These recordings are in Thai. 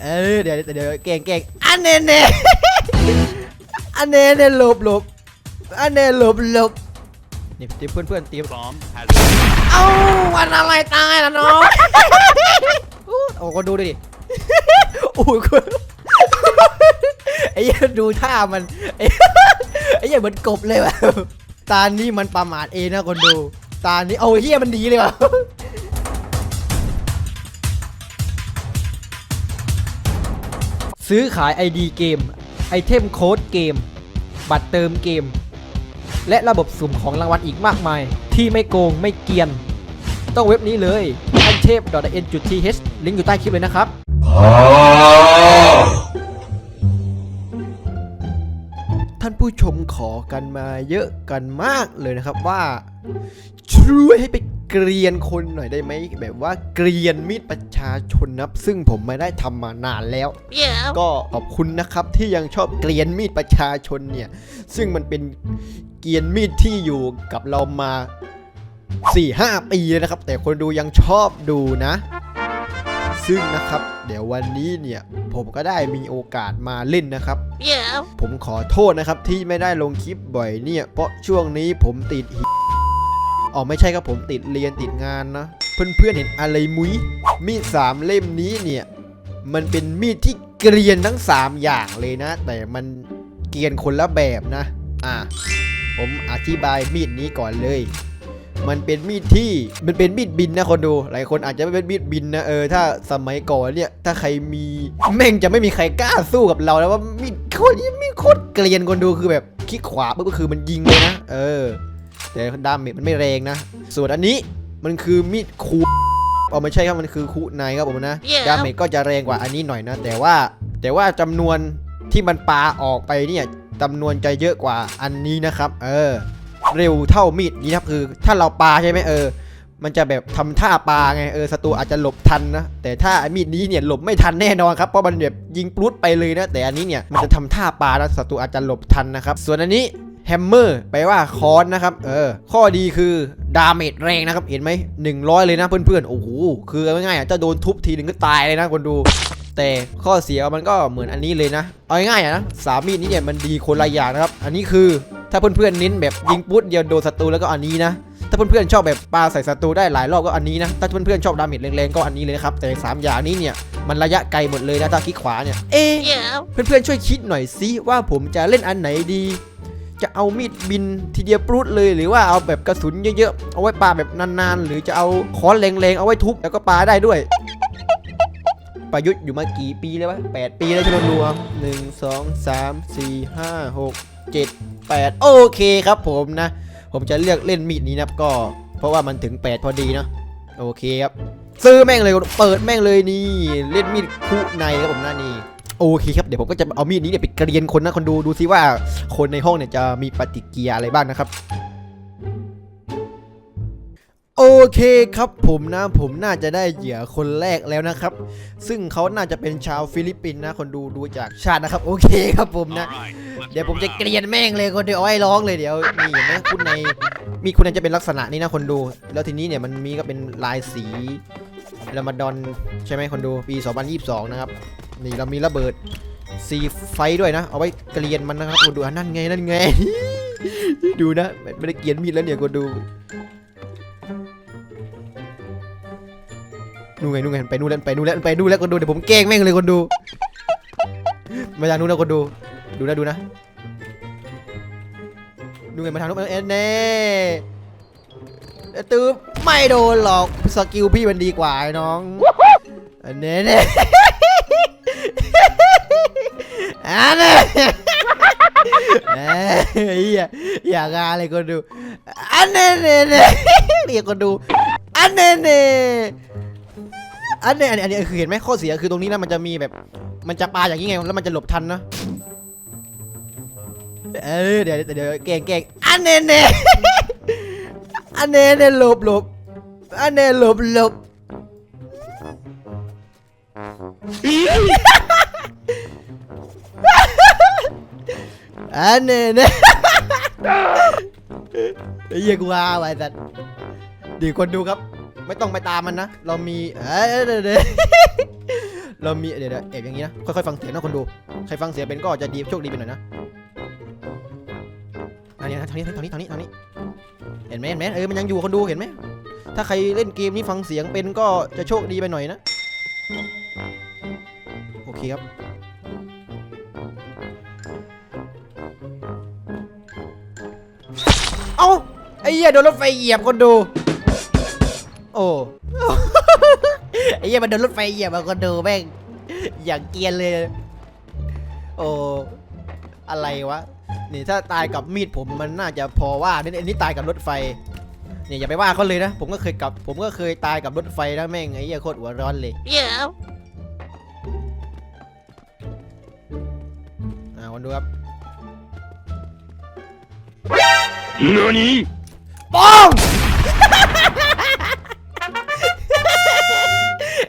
เออเดี๋ยวเดี๋ยวเก่งเก่งอันเน่เน่อันเน่เน่หลบหลบอันเน่หลบหลบนี่ทีมเพื่อนเพื่อนทีม Bomb has เอ้าวันอะไรตายล่ะน้องอู้โอ้ก็ดูดิโอ้ยคุณไอ้เหี้ยดูท่ามันไอ้ไอ้เหี้ยเหมือนกบเลยว่ะตานี้มันประมาทเองนะคนดู ตานี้เอาเฮียมันดีเลยว่ะ ซื้อขาย ID เกม ไอเทมโค้ดเกม บัตรเติมเกม และระบบสุ่มของรางวัลอีกมากมาย ที่ไม่โกงไม่เกียน ต้องเว็บนี้เลยอันเทพ .n.th ลิงก์อยู่ใต้คลิปเลยนะครับ ท่านผู้ชมขอกันมาเยอะกันมากเลยนะครับว่า ช่วยให้ไปเกรียนคนหน่อยได้ไหมแบบว่าเกรียนมีดประชาชนนะครับ ซึ่งผมไม่ได้ทำมานานแล้ว ก็ขอบคุณนะครับที่ยังชอบเกรียนมีดประชาชนเนี่ย ซึ่งมันเป็นเกรียนมีดที่อยู่กับเรามา4-5ปีแล้วนะครับ แต่คนดูยังชอบดูนะ ซึ่งนะครับ เดี๋ยววันนี้เนี่ย ผมก็ได้มีโอกาสมาเล่นนะครับผมขอโทษนะครับที่ไม่ได้ลงคลิปบ่อยเนี่ย เพราะช่วงนี้ผมติดหิ อ๋อไม่ใช่ครับผมติดเรียนติดงานนะเพื่อนๆเห็นอะไรมุ้ยมีดสามเล่มนี้เนี่ยมันเป็นมีดที่เกรียนทั้ง 3 อย่างเลยนะ แต่มันเกรียนคนละแบบนะ อะผมอธิบายมีดนี้ก่อนเลย มันเป็นมีดที่มันเป็นมีดบินนะคนดู หลายคนอาจจะไม่เป็นมีดบินนะเออถ้าสมัยก่อนเนี่ยถ้าใครมีแม่งจะไม่มีใครกล้าสู้กับเราแล้วว่ามีดโคตรมีดโคตรเกรียนคนดูคือแบบคลิกขวาปุ๊บก็คือมันยิงเลยนะ เออ แต่ดาเมจมันไม่แรงนะ ส่วนอันนี้มันคือมีดคูเอาไม่ใช่ครับมันคือคูในครับผมนะ Yeah. ดาเมจก็จะแรงกว่าอันนี้หน่อยนะ แต่ว่าแต่ว่าจำนวนที่มันปาออกไปเนี่ยจำนวนจะเยอะกว่าอันนี้นะครับ เออ เร็วเท่ามีดนี้นะครับคือถ้าเราปาใช่ไหมเออ มันจะแบบทำท่าปาไงเออศัตรูอาจจะหลบทันนะแต่ถ้าไอ้มีดนี้เนี่ยหลบไม่ทันแน่นอนครับเพราะมันแบบยิงปลุดไปเลยนะแต่อันนี้เนี่ยมันจะทำท่าปาแล้วศัตรูอาจจะหลบทันนะครับ ส่วนอันนี้ แฮมเมอร์แปลว่าค้อนนะครับ เออ ข้อดีคือดาเมจแรงนะครับ เห็นไหมหนึ่งร้อยเลยนะเพื่อนๆ โอ้โห คือเอาง่ายๆอะจะโดนทุบทีนึงก็ตายเลยนะคนดู แต่ข้อเสียมันก็เหมือนอันนี้เลยนะ เอาง่ายๆอะนะสามมีดนี้เนี่ยมันดีคนละอย่างนะครับ อันนี้คือถ้าเพื่อนๆเน้นแบบยิงปุ๊ดเดียวโดนศัตรูแล้วก็อันนี้นะถ้าเพื่อนๆชอบแบบปาใส่ศัตรูได้หลายรอบก็อันนี้นะ ถ้าเพื่อนๆชอบดาเมจแรงๆก็อันนี้เลยนะครับ แต่สามอย่างนี้เนี่ยมันระยะไกลหมดเลยนะถ้าคลิกขวาเนี่ย เอ๊ะเพื่อนๆช่วยคิดหน่อยสิว่าผมจะเล่นอันไหนดี จะเอามีดบินทีเดียวปลุดเลย หรือว่าเอาแบบกระสุนเยอะๆ เอาไว้ปาแบบนานๆ หรือจะเอาค้อนแรงๆ เอาไว้ทุบแล้วก็ปาได้ด้วย ประยุทธ์อยู่มากี่ปีแล้ววะแปดปีแล้วใช่ไหมรวมหนึ่งสองสามสี่ห้าหกเจ็ดแปดโอเคครับผมนะ ผมจะเลือกเล่นมีดนี้นะก็ เพราะว่ามันถึง 8 พอดีเนาะโอเคครับซื้อแม่งเลยเปิดแม่งเลยนี่เล่นมีดคู่ในครับผมหนะนี่ โอเคครับเดี๋ยวผมก็จะเอามีดนี้เนี่ยไปเกรียนคนนะคนดูดูซิว่าคนในห้องเนี่ยจะมีปฏิกิริยาอะไรบ้างนะครับโอเคครับผมนะผมน่าจะได้เหยื่อคนแรกแล้วนะครับ ซึ่งเขาน่าจะเป็นชาวฟิลิปปินส์นะคนดูดูจากชาตินะครับ โอเคครับผมนะ right, เดี๋ยวผมจะเกลียนแม่งเลยคนเดียวเอาไว้ร้องเลยเดี๋ยวนี่เห็นไหมคุณในมีคุณในจะเป็นลักษณะนี้นะคนดู แล้วทีนี้เนี่ยมันมีก็เป็นลายสีรามาดอนใช่ไหมคนดูปี 2022 นะครับ นี่เรามีระเบิดซีไฟด้วยนะ เอาไว้เกลียนมันนะครับคนดูนั่นไงนั่นไง ดูนะไม่ได้เกลียนมีดแล้วเนี่ยคนดูนู่นไงนู่นไงไปนู่นแล้วไปนู่นแล้วไปนู่นแล้วคนดูเดี๋ยวผมแกล้งแม่งเลยคนดู มาจากนู่นนะคนดู ดูนะดูนะดูไงมาทางนู้นเอ็นเน่ตื้อไม่โดนหรอกสกิลพี่มันดีกว่าไอ้น้องอันเน่เน่ อันเน่เอ้ยอย่าอย่างงานเลยคนดู อันเน่เน่เน่เรียกคนดู อันเน่เน่อันเน่อันนี้อันนี้คือเห็นไหมข้อเสียคือตรงนี้นะมันจะมีแบบ มันจะปาอย่างนี้ไงแล้วมันจะหลบทันนะเออเดี๋ยวเดี๋ยวเก่งเก่งอันเน่เน่อันเน่เน่หลบหลบอันเน่หลบหลบ อันเน่เน่ไอ้เหี้ยกูฮาไว้สัตว์ดีคนดูครับ ไม่ต้องไปตามมันนะ เรามีเออเดี๋ยวเดี๋ยวเรามีเดี๋ยวเดี๋ยวแอบอย่างนี้นะ ค่อยๆฟังเสียงนะคนดู ใครฟังเสียงเป็นก็จะดีโชคดีไปหน่อยนะอันนี้นะทางนี้ทางนี้ทางนี้ทางนี้ เห็นไหมเห็นไหมเออมันยังอยู่คนดูเห็นไหมถ้าใครเล่นเกมนี้ฟังเสียงเป็นก็จะโชคดีไปหน่อยนะ โอเคครับ อ้าไอ้เหี้ยโดนรถไฟเหยียบคนดู โอ้ไอ้เหี้ยมันโดนรถไฟเหยียบมาคนดูแม่งอย่างเกรียนเลย โอ้อะไรวะนี่ถ้าตายกับมีดผมมันน่าจะพอว่านี่อันนี้ตายกับรถไฟเนี่ยอย่าไปว่าเขาเลยนะ ผมก็เคยกับ ผมก็เคยตายกับรถไฟนะแม่งไอ้เหี้ยโคตรหัวร้อนเลย Yeah. อ่าคนดูครับ 何ป้อง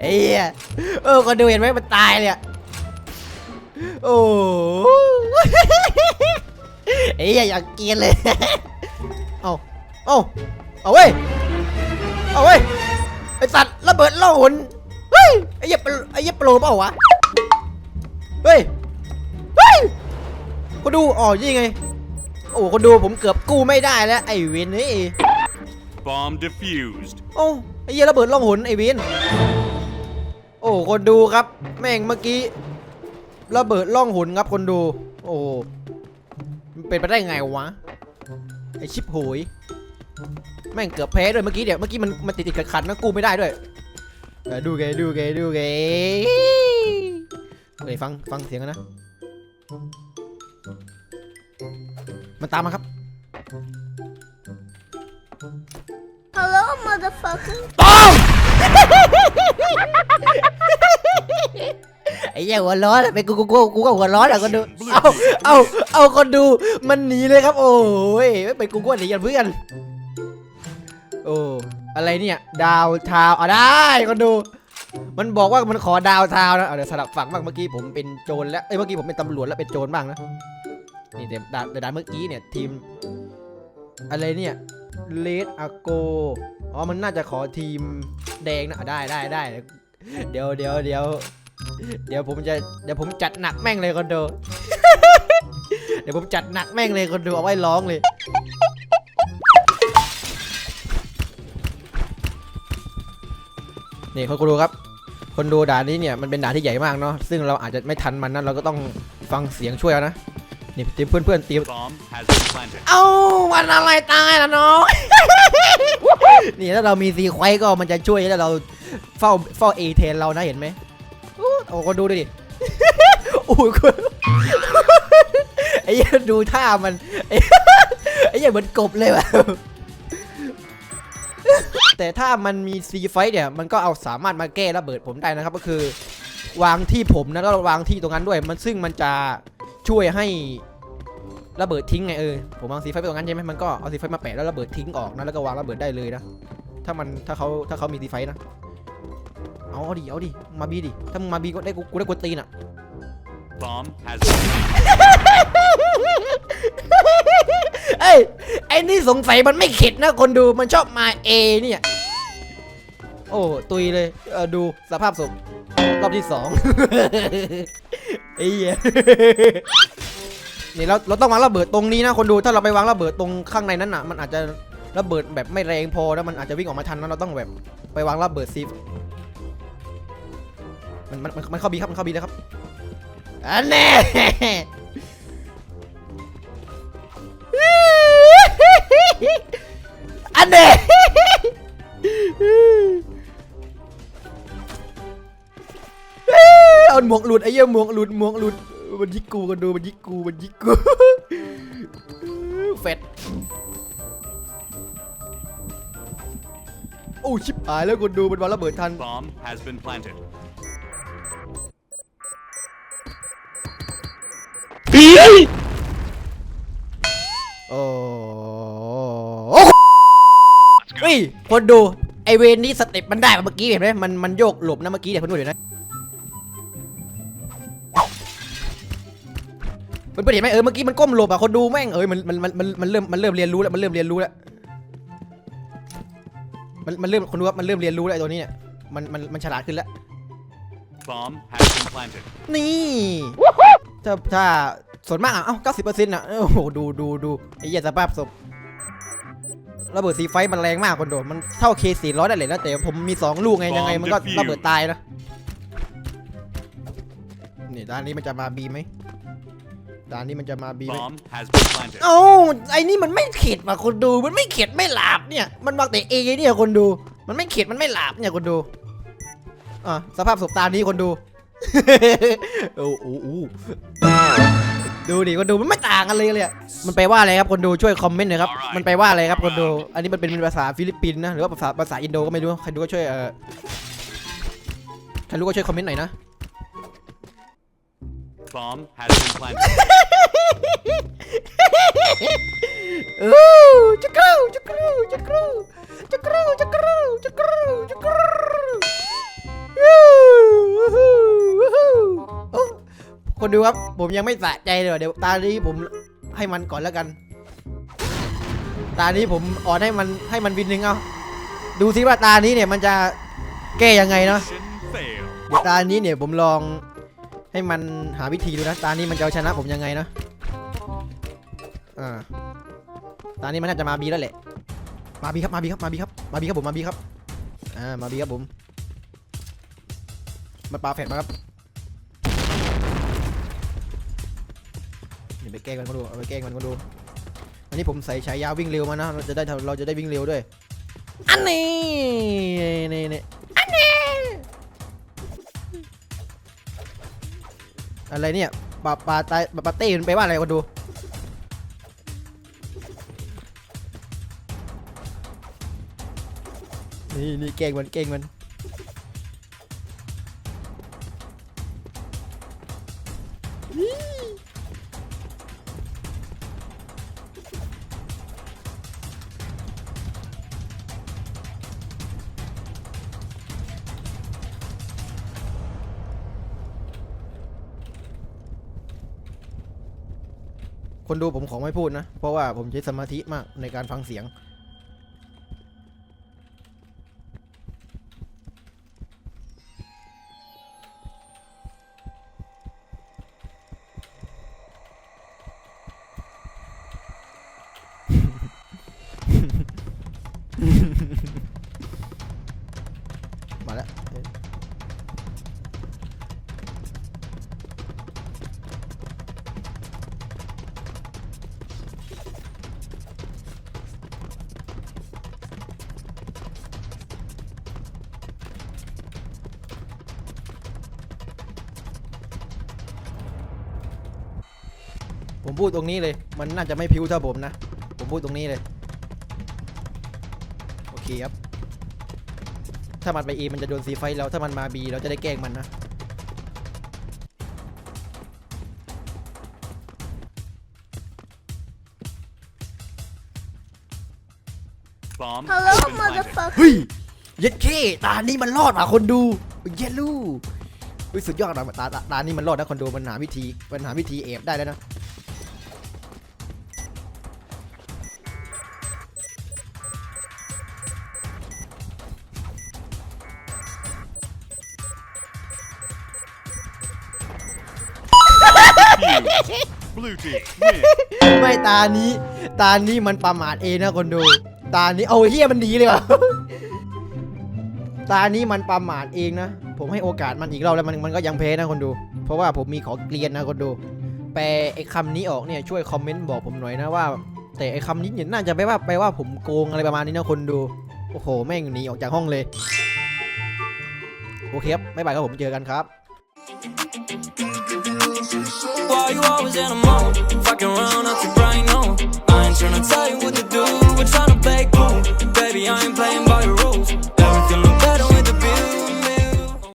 ไอ้เหี้ยเออคนดูเห็นไหมมันตายเลยอะโอ้ไอ้เหี้ยอยากเกรียนเลย เอาเอาเอาเว้ย เอาเว้ย ไอสัตว์ระเบิดล่องหนเฮ้ย ไอ้เหี้ยปลไอ้เหี้ยโปรเปล่าวะ เฮ้ย เฮ้ยคนดู อ๋อยี่ไง โอ้คนดูผมเกือบกู้ไม่ได้แล้ว ไอ้เวนเฮ้ย Bomb defused. โอ้ไอ้เหี้ยระเบิดล่องหนไอ้เวนโอ้คนดูครับ แม่งเมื่อกี้ระเบิดล่องหนครับคนดู โอ้มันเป็นไปได้ไงวะไอชิปโหยแม่งเกือบแพ้ด้วยเมื่อกี้เดี๋ยวเมื่อกี้มันมันติดติดขัดขัดๆนะกู้ไม่ได้ด้วยเออดูไงดูไงดูไงเฮ้ยฟังฟังเสียงกันนะ มันตามมาครับ Hello, motherfucker. ป้องไอ้เหี้ยหัวร้อนอะเป็นกูกูกูกูก็หัวร้อนอะคนดู เอาเอาเอาคนดู มันหนีเลยครับ โอ้ยไม่เป็นกูก็หนีกันเพื่อน โอ้ อะไรเนี่ย ดาวเทาวน์อะได้คนดู มันบอกว่ามันขอดาวเทาวน์นะ เอาเดี๋ยวสลับฝั่งบ้างเมื่อกี้ผมเป็นโจรแล้ว เอ้ยเมื่อกี้ผมเป็นตำรวจแล้วเป็นโจรบ้างนะ นี่เดี๋ยวด่านเดี๋ยวด่านเมื่อกี้เนี่ยทีม อะไรเนี่ยเลดอาโกอ๋อมันน่าจะขอทีมแดงนะได้ได้ได้เดี๋ยวเดี๋ยวเดี๋ยวเดี๋ยวผมจะเดี๋ยวผมจัดหนักแม่งเลยคนดูเดี๋ยวผมจัดหนักแม่งเลยคนดูเอาไว้ร้องเลยนี่คนดูครับ คนดูด่านนี้เนี่ยมันเป็นด่านที่ใหญ่มากเนาะซึ่งเราอาจจะไม่ทันมันนะเราก็ต้องฟังเสียงช่วยนะ นี่เตรียมเพื่อนเพื่อนๆเตรียม Bomb has been planted. เอ้ามันอะไรตายล่ะน้องนี่ถ้าเรามีซีไควก็มันจะช่วยแล้วเราเฝ้าเฝ้าเอเทนเรานะเห็นไหมอู้โอ้คนดูดิโอ้ยคนไอ้เหี้ยดูท่ามันไอ้ไอ้เหี้ยเหมือนกบเลยว่ะแต่ถ้ามันมีซีไฟเนี่ยมันก็เอาสามารถมาแก้ระเบิดผมได้นะครับ ก็คือ วางที่ผมนะแล้ววางที่ตรงนั้นด้วย มันซึ่งมันจะช่วยให้ ระเบิดทิ้งไงเออผมวางสีไฟไปตรงนั้นใช่ไหมมันก็เอาสีไฟมาแปะแล้วระเบิดทิ้งออกนะแล้วก็วางระเบิดได้เลยนะถ้ามันถ้าเขาถ้าเขามีสีไฟนะเอาเอาดิเอาดิมาบีดิถ้ามึงมาบีก็ได้กูกูได้กวนตีนอะ Bomb has been เอ้ยไอ้นี่สงสัยมันไม่เข็ดนะคนดูมันชอบมาเอเนี่ย โอ้ตุยเลยเออดูสภาพศพรอบที่สอง ไอ้เหี้ย นี่เราเราต้องวางระเบิดตรงนี้นะคนดูถ้าเราไปวางระเบิดตรงข้างในนั้นอะ มันอาจจะระเบิดแบบไม่แรงพอแล้วมันอาจจะวิ่งออกมาทันนะเราต้องแบบไปวางระเบิดซิฟมันมันมันมันเข้าบีครับมันเข้าบีแล้วครับอันแน่อันเน่เอาหมวกหลุดไอ้เหี้ยหมวกหลุดหมวกหลุด มันยิกกูกันดูมันยิกกูมันยิกกูเฟดโอ้ชิบหายแล้วคนดูมันวางระเบิดทัน bomb has been planted. โอ้โอ้เฮ้ยคนดูไอเวนนี่สเต็ปมันได้มาเมื่อกี้เห็นไหมมันมันโยกหลบนะเมื่อกี้เดี๋ยวเพื่อนดูเดี๋ยวนะ เพื่อนเห็นไหมเออเมื่อกี้มันก้มหลบอะคนดูแม่งเอ้ยมันมันมันมันมันเริ่มมันเริ่มเรียนรู้แล้วมันเริ่มเรียนรู้แล้วมันมันเริ่มคนดูว่ามันเริ่มเรียนรู้แล้วไอ้ตัวนี้เนี่ยมันมันมันฉลาดขึ้นแล้ว Bomb has been planted. นี่ถ้าถ้าส่วนมากอะเอ้าเก้าสิบเปอร์เซ็นต์อะโอ้โหดูดูดูไอ้เหี้ยสภาพศพระเบิดสีไฟมันแรงมากคนโดมันเท่าเคสี่ร้อยได้เลยนะแต่ผมมีสองลูกไงยังไงมันก็ระเบิดตายนะนี่ด้านนี้มันจะมาบีไหม ด้านนี้มันจะมาบีไหม Bomb has been planted. เอ้าไอ้นี่มันไม่เข็ดว่ะคนดู มันไม่เข็ดไม่หลาบเนี่ย มันมาแต่เอเนี่ยคนดู มันไม่เข็ดมันไม่หลาบเนี่ยคนดู อะสภาพศพตานี้คนดู โอ้โหโอ้โหดูดิคนดูมันไม่ต่างกันเลยเลยอะมันแปลว่าอะไรครับคนดูช่วยคอมเมนต์หน่อยครับ มันแปลว่าอะไรครับคนดู อันนี้มันเป็นภาษาฟิลิปปินส์นะหรือว่าภาษาภาษาอินโดก็ไม่รู้ ใครรู้ก็ช่วยเออใครรู้ก็ช่วยคอมเมนต์หน่อยนะ Bomb has been planted. เออจักรูจักรูจักรูจักรูจักรูจักรูจักรูยูฮูฮูฮูโอ้คนดูครับ ผมยังไม่สะใจเลยว่ะเดี๋ยวตานี้ผมให้มันก่อนแล้วกัน ตานี้ผมอ่อนให้มันให้มันวินหนึ่งเอาดูซิว่าตานี้เนี่ยมันจะแก้ยังไงเนาะ Mission failed. เดี๋ยวตานี้เนี่ยผมลอง ให้มันหาวิธีดูนะ ตานี้มันจะเอาชนะผมยังไงนะอ่าตานี้มันน่าจะมาบีแล้วแหละ มาบีครับ มาบีครับ มาบีครับ มาบีครับผม มาบีครับ อ่า มาบีครับผม มาปาแฟดมาครับเดี๋ยวไปแกล้งมันก็ดูเอาไปแกล้งมันก็ดู อันนี้ผมใส่ฉายาวิ่งเร็วมานะ เราจะได้เราจะได้วิ่งเร็วด้วย อันนี้นี่นี่อันนี้ อะไรเนี่ยปลาปลาตายปาเต้มันไปว่าอะไรกันดู นี่นี่เก่งมันเก่งมัน คนดูผมขอไม่พูดนะ เพราะว่าผมใช้สมาธิมากในการฟังเสียง มาแล้ว ผมพูดตรงนี้เลย มันน่าจะไม่พิ้วเท่าผมนะ ผมพูดตรงนี้เลย โอเคครับ ถ้ามันไปเอมันจะโดนซีไฟเราถ้ามันมาบีเราจะได้แกล้งมันนะ Bomb Hello, has been planted. motherfucker. เฮ้ย เย็ดเคตานี้มันรอดว่ะคนดู เย็ดลูเฮ้ยสุดยอดนะตาตาตานี้มันรอดนะคนดูมันหาวิธีมันหาวิธีเอฟได้แล้วนะ Defused. Blue team win. ไม่ตานี้ ตานี้มันประมาทเองนะคนดู ตานี้เอาเฮียมันดีเลยว่ะ ตานี้มันประมาทเองนะ ผมให้โอกาสมันอีกรอบแล้วมันมันก็ยังแพ้นะคนดู เพราะว่าผมมีขอเกลียนนะคนดู แปลไอ้คำนี้ออกเนี่ยช่วยคอมเมนต์บอกผมหน่อยนะว่า แต่ไอ้คำนี้เนี่ยน่าจะไปว่าไปว่าผมโกงอะไรประมาณนี้นะคนดู โอ้โหแม่งหนีออกจากห้องเลย โอเคครับบ๊ายบายครับผมเจอกันครับ why you always in a mood? Fucking around at your brain, no. I ain't tryna tell you what to do, but tryna play cool. Baby, I ain't playing by your rules. Everything look better